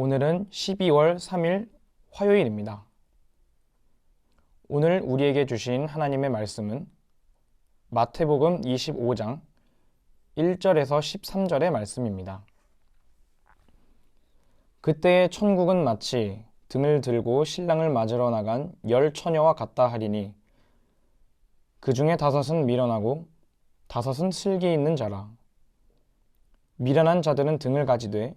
오늘은 12월 3일 화요일입니다. 오늘 우리에게 주신 하나님의 말씀은 마태복음 25장 1절에서 13절의 말씀입니다. 그때의 천국은 마치 등을 들고 신랑을 맞으러 나간 열 처녀와 같다 하리니 그 중에 다섯은 미련하고 다섯은 슬기 있는 자라. 미련한 자들은 등을 가지되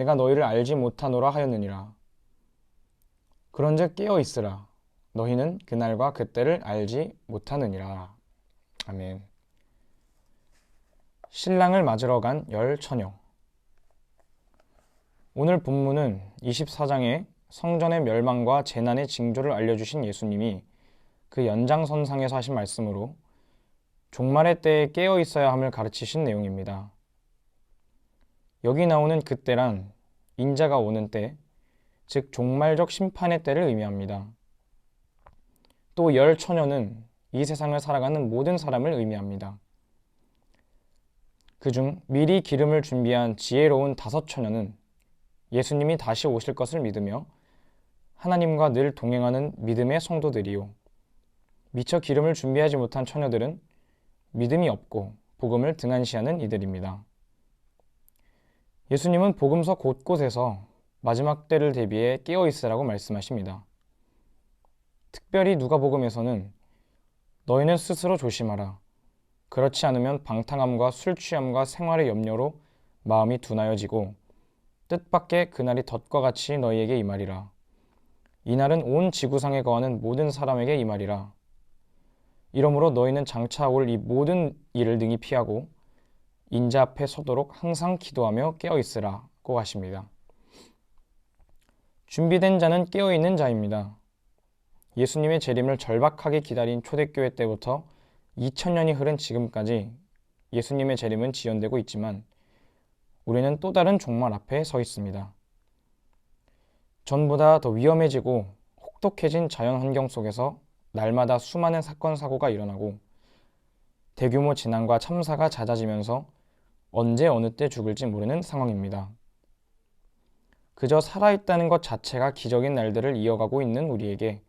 내가 너희를 알지 못하노라 하였느니라. 그런즉 깨어 있으라. 너희는 그날과 그때를 알지 못하느니라. 아멘. 신랑을 맞으러 간 열 처녀. 오늘 본문은 24장의 성전의 멸망과 재난의 징조를 알려주신 예수님이 그 연장선상에서 하신 말씀으로 종말의 때에 깨어 있어야 함을 가르치신 내용입니다. 여기 나오는 그때란 인자가 오는 때, 즉 종말적 심판의 때를 의미합니다. 또 열 처녀는 이 세상을 살아가는 모든 사람을 의미합니다. 그중 미리 기름을 준비한 지혜로운 다섯 처녀는 예수님이 다시 오실 것을 믿으며 하나님과 늘 동행하는 믿음의 성도들이요. 미처 기름을 준비하지 못한 처녀들은 믿음이 없고 복음을 등한시하는 이들입니다. 예수님은 복음서 곳곳에서 마지막 때를 대비해 깨어 있으라고 말씀하십니다. 특별히 누가복음에서는 너희는 스스로 조심하라. 그렇지 않으면 방탕함과 술 취함과 생활의 염려로 마음이 둔하여지고 뜻밖의 그날이 덫과 같이 너희에게 임하리라. 이날은 온 지구상에 거하는 모든 사람에게 임하리라. 이러므로 너희는 장차 올 이 모든 일을 능히 피하고 인자 앞에 서도록 항상 기도하며 깨어 있으라고 하십니다. 준비된 자는 깨어 있는 자입니다. 예수님의 재림을 절박하게 기다린 초대교회 때부터 2000년이 흐른 지금까지 예수님의 재림은 지연되고 있지만 우리는 또 다른 종말 앞에 서 있습니다. 전보다 더 위험해지고 혹독해진 자연 환경 속에서 날마다 수많은 사건 사고가 일어나고 대규모 재난과 참사가 잦아지면서 언제 어느 때 죽을지 모르는 상황입니다. 그저 살아있다는 것 자체가 기적인 날들을 이어가고 있는 우리에게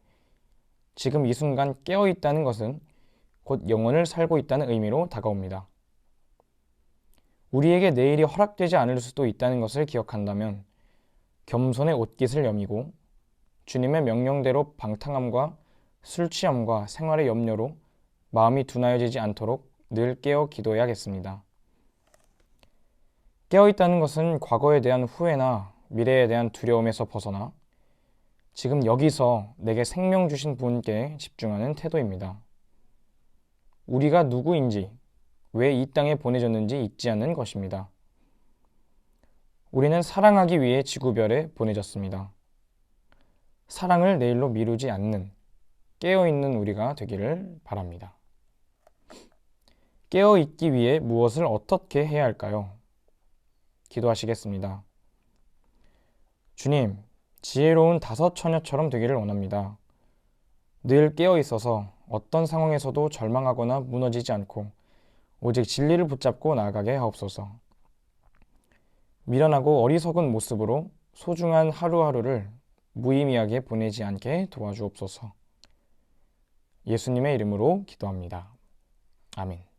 지금 이 순간 깨어 있다는 것은 곧 영혼을 살고 있다는 의미로 다가옵니다. 우리에게 내일이 허락되지 않을 수도 있다는 것을 기억한다면 겸손의 옷깃을 여미고 주님의 명령대로 방탕함과 술 취함과 생활의 염려로 마음이 둔하여지지 않도록 늘 깨어 기도해야겠습니다. 깨어 있다는 것은 과거에 대한 후회나 미래에 대한 두려움에서 벗어나 지금 여기서 내게 생명 주신 분께 집중하는 태도입니다. 우리가 누구인지, 왜 이 땅에 보내졌는지 잊지 않는 것입니다. 우리는 사랑하기 위해 지구별에 보내졌습니다. 사랑을 내일로 미루지 않는 깨어있는 우리가 되기를 바랍니다. 깨어있기 위해 무엇을 어떻게 해야 할까요? 기도하시겠습니다. 주님, 지혜로운 다섯 처녀처럼 되기를 원합니다. 늘 깨어 있어서 어떤 상황에서도 절망하거나 무너지지 않고 오직 진리를 붙잡고 나아가게 하옵소서. 미련하고 어리석은 모습으로 소중한 하루하루를 무의미하게 보내지 않게 도와주옵소서. 예수님의 이름으로 기도합니다. 아멘.